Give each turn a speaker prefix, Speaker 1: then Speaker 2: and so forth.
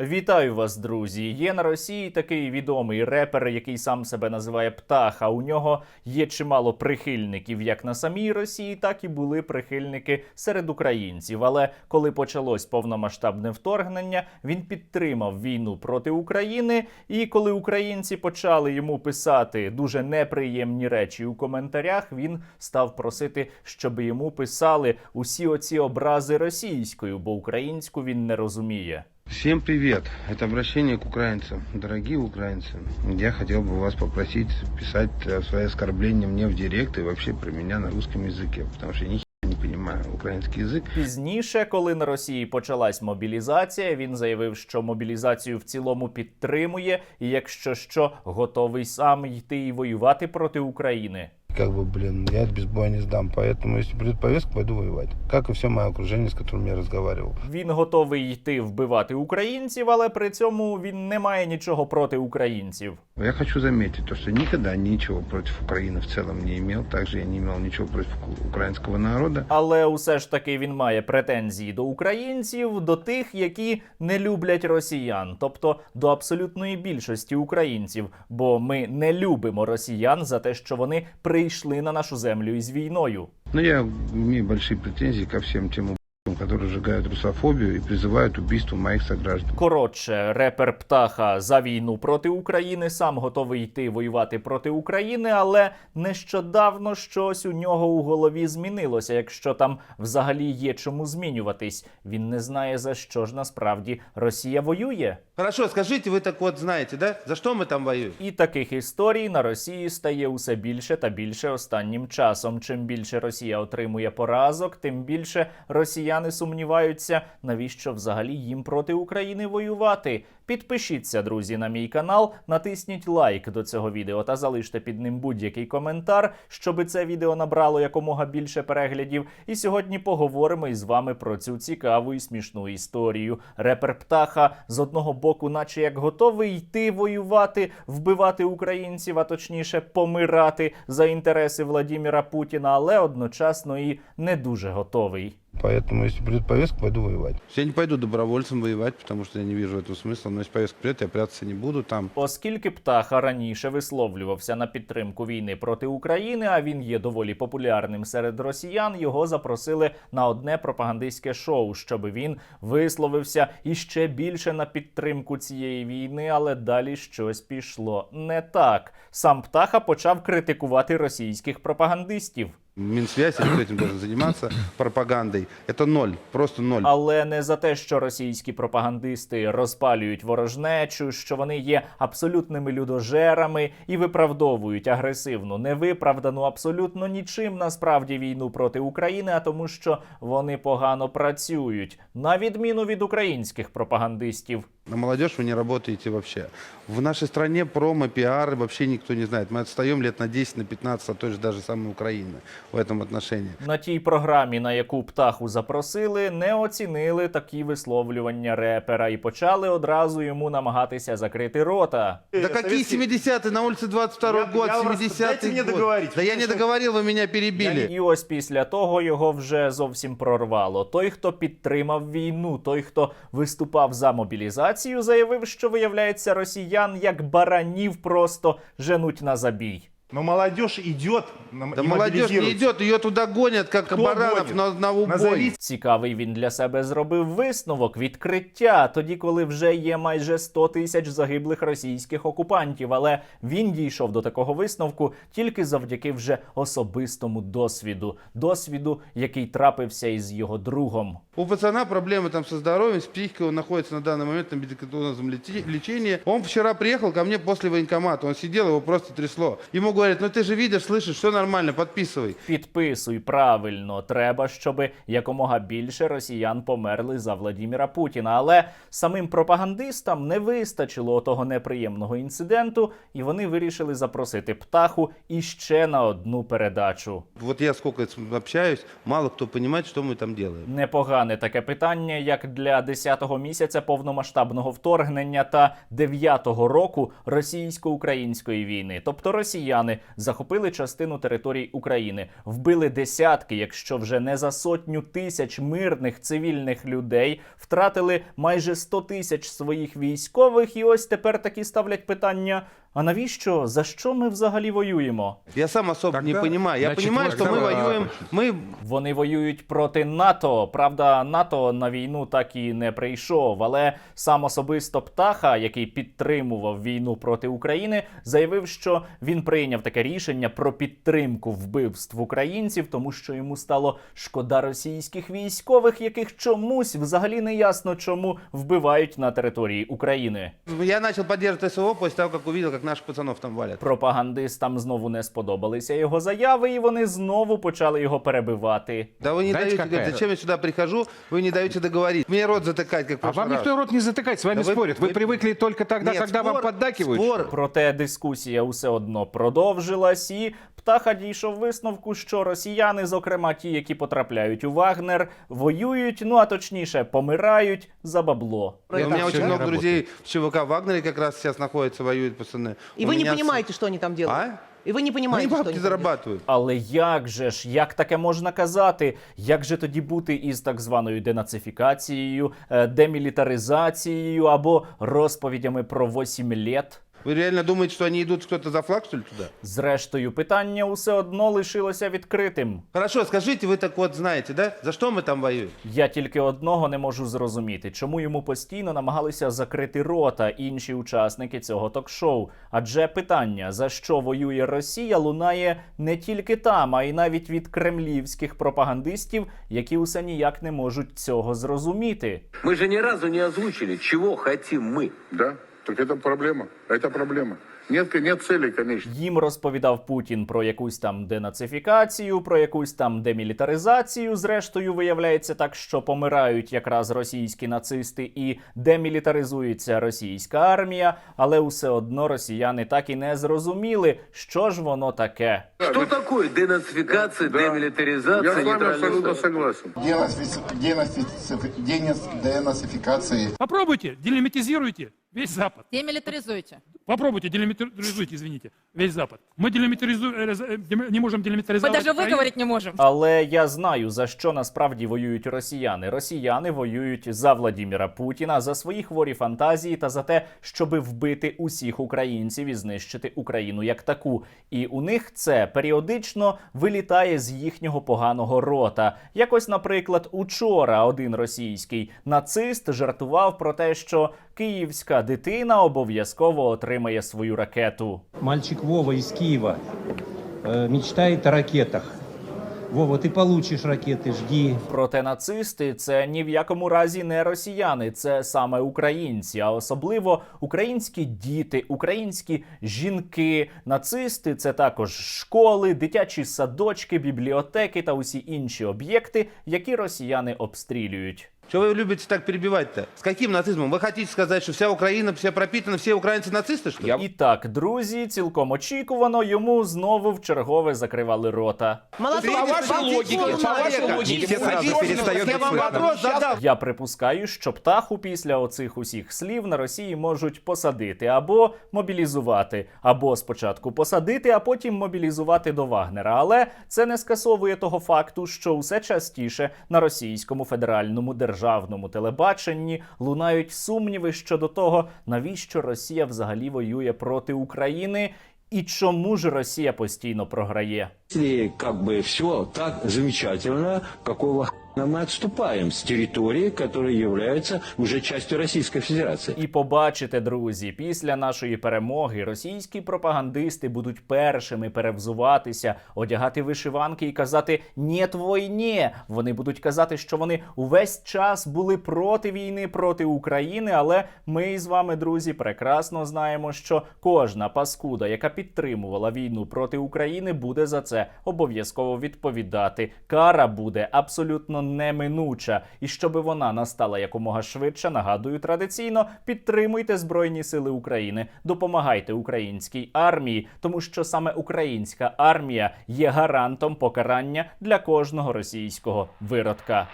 Speaker 1: Вітаю вас, друзі! Є на Росії такий відомий репер, який сам себе називає Птаха. У нього є чимало прихильників як на самій Росії, так і були прихильники серед українців. Але коли почалось повномасштабне вторгнення, він підтримав війну проти України. І коли українці почали йому писати дуже неприємні речі у коментарях, він став просити, щоб йому писали усі оці образи російською, бо українську він не розуміє.
Speaker 2: Всем привет! Это обращение к украинцам. Дорогие украинцы, я хотел бы вас попросить писать э, свои оскорбления мне в директ и вообще про меня на русском языке, потому что я ни хера не понимаю украинский язык.
Speaker 1: Пізніше, коли на Росії почалась мобілізація, він заявив, що мобілізацію в цілому підтримує, і якщо що, готовий сам йти і воювати проти України.
Speaker 2: Как бы, блин, я без боя не сдам, поэтому если придет повестка, пойду воевать. Как и все мое окружение, с которым я разговаривал.
Speaker 1: Він готовий йти вбивати українців, але при цьому він не має нічого проти українців.
Speaker 2: Я хочу заметить, то, что никогда ничего против Украины в целом не имел. Также я не имел ничего против ку- украинского народа.
Speaker 1: Але усе ж таки він має претензії до українців, до тих, які не люблять росіян, тобто до абсолютної більшості українців. Бо ми не любимо росіян за те, що вони прийшли на нашу землю із війною.
Speaker 2: Ну я имею большие претензии ко всем тем которые сжигают русофобию и призывают убийству моих сограждан.
Speaker 1: Коротше, репер Птаха за війну проти України сам готовий йти воювати проти України, але нещодавно щось у нього у голові змінилося. Якщо там взагалі є чому змінюватись, він не знає за що ж насправді Росія воює.
Speaker 3: Хорошо, скажите, вы так вот знаете, да? За что мы там воюем?
Speaker 1: І таких історій на Росії стає усе більше та більше останнім часом. Чим більше Росія отримує поразок, тим більше росіяни сумніваються, навіщо взагалі їм проти України воювати. Підпишіться, друзі, на мій канал, натисніть лайк до цього відео та залиште під ним будь-який коментар, щоби це відео набрало якомога більше переглядів. І сьогодні поговоримо із вами про цю цікаву і смішну історію. Репер Птаха з одного боку, наче як готовий йти воювати, вбивати українців, а точніше помирати за інтереси Владіміра Путіна, але одночасно і не дуже готовий.
Speaker 2: Поэтому, если придет повестка, пойду воевать.
Speaker 3: Я не пойду добровольцем воевать, потому что я не вижу этого смысла. Но если повестка придет, я прятаться не буду там.
Speaker 1: Оскільки птаха раніше висловлювався на підтримку війни проти України, а він є доволі популярним серед росіян, його запросили на одне пропагандистське шоу, щоб він висловився іще більше на підтримку цієї війни, але далі щось пішло не так. Сам птаха почав критикувати російських пропагандистів.
Speaker 3: Минсвязь, кто этим должен заниматься, пропагандой. Это ноль, просто ноль.
Speaker 1: Але не за те, що російські пропагандисти розпалюють ворожнечу, що вони є абсолютними людожерами і виправдовують агресивну, невиправдану абсолютно нічим насправді війну проти України, а тому, що вони погано працюють, на відміну від українських пропагандистів.
Speaker 3: На молодежь вы не работаете вообще. В нашей стране промо, пиары вообще никто не знает. Мы отстаем лет на 10, на 15, от той же даже самой Украины в этом отношении.
Speaker 1: На тій програмі, на яку птаху запросили, не оцінили такі висловлювання репера і почали одразу йому намагатися закрити рота.
Speaker 3: Да какие 70-е? На улице 22
Speaker 4: Я-
Speaker 3: год,
Speaker 4: я вам
Speaker 3: 70-й
Speaker 4: дайте мне
Speaker 3: год.
Speaker 4: договорить.
Speaker 3: Да я не договорил, вы меня перебили.
Speaker 1: І ось після того його вже зовсім прорвало. Той, хто підтримав війну, той, хто виступав за мобілізацію, заявив, що виявляється, росіян як баранів просто женуть на забій.
Speaker 4: Но молодежь идет
Speaker 3: Да молодежь не идет, ее туда гонят, как
Speaker 4: Кто
Speaker 3: баранов
Speaker 4: гонит?
Speaker 3: на, на убой.
Speaker 4: Назовите
Speaker 1: Цікавий він для себе зробив висновок відкриття, тоді коли вже є майже 100 тисяч загиблих російських окупантів. Але він дійшов до такого висновку тільки завдяки вже особистому досвіду, досвіду, який трапився із його другом.
Speaker 3: У пацана проблемы там со здоровьем, с психикой, он находится на данный момент на медикаментозном лечении. Он вчера приехал ко мне после военкомата, он сидел, его просто трясло. Ему говорят, ну ты же видишь, слышишь, все нормально, подписывай.
Speaker 1: Підписуй правильно, треба, щоб якомога більше росіян померли за Владіміра Путіна. Але самим пропагандистам не вистачило того неприємного інциденту, і вони вирішили запросити птаху іще на одну передачу.
Speaker 3: Вот я сколько с- общаюсь, мало кто понимает, что мы там делаем.
Speaker 1: Непогане таке питання, як для 10-го місяця повномасштабного вторгнення та 9-го року російсько-української війни. Тобто росіяни росіяни захопили частину територій України, вбили десятки, якщо вже не за сотню тисяч мирних цивільних людей, втратили майже 100 тисяч своїх військових, і ось тепер такі ставлять питання: а навіщо за що ми взагалі воюємо?
Speaker 3: Я сам особо не понимаю. Я
Speaker 5: значит,
Speaker 3: понимаю,
Speaker 5: вот
Speaker 3: что мы
Speaker 5: давай.
Speaker 3: воюем, мы
Speaker 1: Вони воюють проти НАТО. Правда, НАТО на війну так і не прийшов. Але сам особисто Птаха, який підтримував війну проти України, заявив, що він прийняв таке рішення про підтримку вбивств українців, тому що йому стало шкода російських військових, яких чомусь взагалі не ясно, чому вбивають на території України.
Speaker 3: Я начал поддерживать СВО после того, как увидел, как наших пацанов там валят.
Speaker 1: Пропагандистам знову не сподобалися його заяви, і вони знову почали його перебивати.
Speaker 3: Да вы не
Speaker 5: Знаете,
Speaker 3: даете,
Speaker 5: какая?
Speaker 3: говорит, зачем я сюда прихожу, вы не даете договорить. Мне рот затыкать, как в
Speaker 5: А
Speaker 3: прошлый
Speaker 5: вам
Speaker 3: раз.
Speaker 5: никто рот не затыкает, с вами
Speaker 3: Да вы-
Speaker 5: спорят. Вы,
Speaker 3: вы-
Speaker 5: привыкли только тогда,
Speaker 3: Нет,
Speaker 5: когда вам
Speaker 3: спор-
Speaker 5: поддакивают.
Speaker 3: Спор,
Speaker 1: Проте дискусія усе одно продовжилась, і птаха дійшов висновку, що росіяни, зокрема ті, які потрапляють у Вагнер, воюють, ну а точніше, помирають за бабло.
Speaker 3: И у меня
Speaker 5: всё
Speaker 3: очень
Speaker 5: не
Speaker 3: много
Speaker 5: работает.
Speaker 3: друзей в ЧВК Вагнере как раз сейчас находятся, воюют пацаны.
Speaker 6: И
Speaker 3: У
Speaker 6: вы не
Speaker 3: меня с-
Speaker 6: понимаете, что они там делают.
Speaker 3: А?
Speaker 6: И вы не
Speaker 3: Они
Speaker 6: понимаете, что
Speaker 3: бабки
Speaker 6: они там делают.
Speaker 3: зарабатывают.
Speaker 1: Але як же ж, як таке можна казати? Як же тоді бути із так званою денацифікацією, е, демілітаризацією або розповідями про 8 літ?
Speaker 3: Вы реально думаете, что они идут кто-то за флаг, что ли, туда?
Speaker 1: Зрештою, питання усе одно лишилося відкритим.
Speaker 3: Хорошо, скажите, вы так вот знаете, да? За что мы там воюем?
Speaker 1: Я тільки одного не можу зрозуміти, чому йому постійно намагалися закрити рота інші учасники цього ток-шоу. Адже питання, за що воює Росія, лунає не тільки там, а й навіть від кремлівських пропагандистів, які усе ніяк не можуть цього зрозуміти.
Speaker 7: Мы же ни разу не озвучили, чего хотим мы.
Speaker 8: Да, Так это проблема. Это проблема. Нет, нет цели, конечно.
Speaker 1: Їм розповідав Путін про якусь там денацифікацію, про якусь там демілітаризацію. Зрештою, виявляється так, що помирають якраз російські нацисти і демілітаризується російська армія, але усе одно росіяни так і не зрозуміли, що ж воно таке.
Speaker 7: Что такое денацификация,
Speaker 8: Да.
Speaker 7: демилитаризация,
Speaker 8: Я с вами абсолютно согласен.
Speaker 9: Денацифи- денацифи- денаци- денацификации
Speaker 10: Попробуйте, делимитизируйте весь Запад.
Speaker 11: Демилитаризуйте.
Speaker 10: Попробуйте, делимитаризуйте, извините, весь Запад. Мы делимитаризуем, э, э, дем- не можем
Speaker 11: Мы
Speaker 10: делимитаризовать.
Speaker 11: даже
Speaker 10: Украину.
Speaker 11: выговорить не можем.
Speaker 1: Але я знаю за що насправді воюють росіяни. Росіяни воюють за Владіміра Путіна, за свої хворі фантазії та за те, щоби вбити усіх українців і знищити Україну як таку. І у них це періодично вилітає з їхнього поганого рота. Якось, наприклад, учора один російський нацист жартував про те, що київська дитина обов'язково отримає свою ракету.
Speaker 12: Мальчик Вова из Киева э, мечтает о ракетах. Вова, ты получишь ракеты, жди.
Speaker 1: Проте нацисти це ні в якому разі не росіяни, це саме українці, а особливо українські діти, українські жінки. Нацисти це також школи, дитячі садочки, бібліотеки та усі інші об'єкти, які росіяни обстрілюють.
Speaker 3: Что вы любите так перебивать-то? С каким нацизмом? Вы хотите сказать, что вся Украина, все пропитана, все украинцы нацисты, что ли?
Speaker 1: І так, друзі, цілком очікувано йому знову в чергове закривали рота.
Speaker 6: Молодцы,
Speaker 3: По вашей
Speaker 6: молодцы,
Speaker 3: логике,
Speaker 6: молодцы,
Speaker 3: по вашей
Speaker 6: молодцы.
Speaker 3: логике.
Speaker 5: Не все сразу
Speaker 3: Хотите,
Speaker 5: перестает
Speaker 3: Я
Speaker 5: быть
Speaker 3: вам
Speaker 5: слышно.
Speaker 3: вопрос задал.
Speaker 1: Я припускаю, що птаху після оцих усіх слів на Росії можуть посадити або мобілізувати, або спочатку посадити, а потім мобілізувати до Вагнера. Але це не скасовує того факту, що усе частіше на російському федеральному державному телебаченні лунають сумніви щодо того, навіщо Росія взагалі воює проти України. І чому ж Росія постійно програє?
Speaker 13: Если как бы все так замечательно, какого мы отступаем с территории, которая является уже частью Российской Федерации?
Speaker 1: І побачите, друзі, після нашої перемоги російські пропагандисти будуть першими перевзуватися, одягати вишиванки і казати «Нєт війні». Вони будуть казати, що вони увесь час були проти війни, проти України. Але ми з вами, друзі, прекрасно знаємо, що кожна паскуда, яка підтримувала війну проти України, буде за це обов'язково відповідати. Кара буде абсолютно неминуча. І щоби вона настала якомога швидше, нагадую традиційно, підтримуйте Збройні Сили України, допомагайте українській армії, тому що саме українська армія є гарантом покарання для кожного російського виродка.